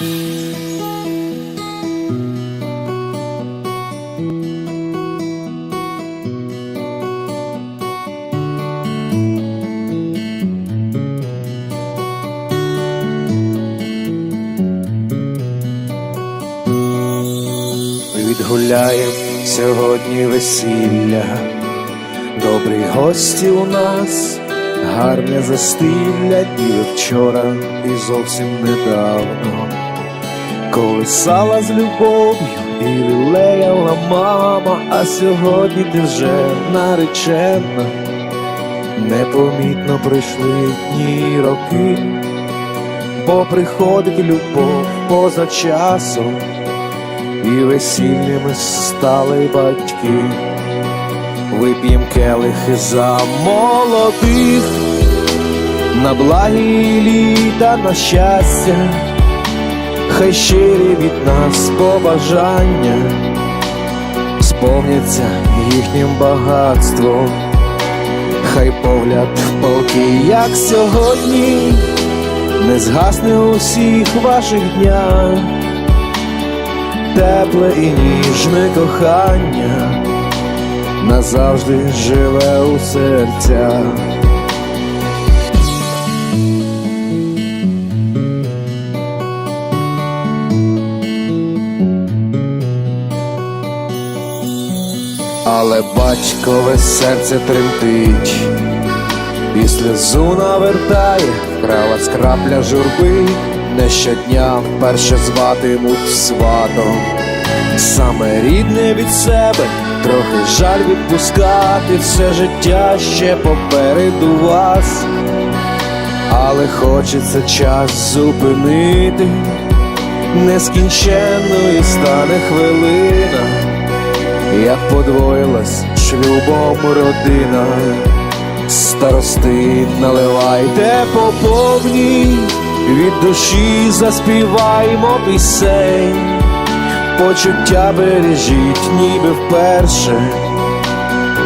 Ми відгуляєм сьогодні весілля, добрі гості у нас, гарне застилля, ніби вчора і зовсім недавно. Колисала з любов'ю і лелеяла мама, а сьогодні ти вже наречена. Непомітно пройшли дні роки, бо приходить любов поза часом і весільними стали батьки. Вип'єм келихи за молодих, на благі літа, на щастя, хай щирі від нас побажання, сповняться їхнім багатством, хай погляд полки, як сьогодні, не згасне у всіх ваших днях тепле і ніжне кохання назавжди живе у серцях. Але батькове серце тремтить, і сльозу навертає, крала скрапля журби, не щодня вперше зватимуть сватом. Саме рідне від себе, трохи жаль відпускати. Все життя ще попереду вас, але хочеться час зупинити, нескінченною стане хвилина, як подвоїлась шлюбом родина. Старости наливайте по повній, від душі заспіваймо пісень, почуття бережіть, ніби вперше.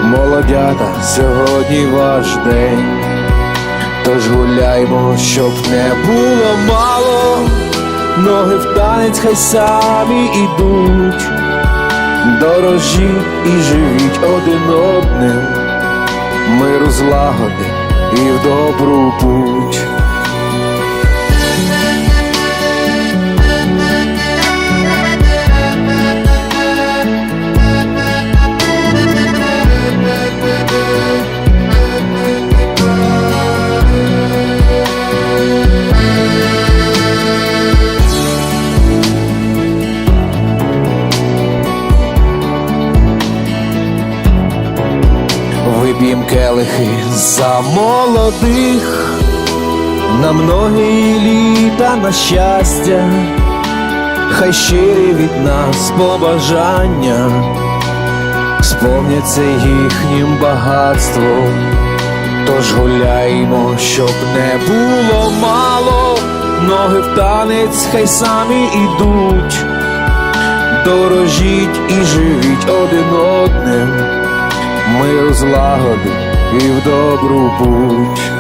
Молодята, сьогодні ваш день, тож гуляймо, щоб не було мало, ноги в танець хай самі ідуть, дорожіть і живіть один одним миру злагоди і в добру путь. Вип'єм келихи за молодих, на многі літа на щастя, хай щирі від нас побажання, сповняться їхнім багатством, тож гуляймо, щоб не було мало, ноги в танець, хай самі ідуть, дорожіть і живіть один одним миру злагоди і в добру путь.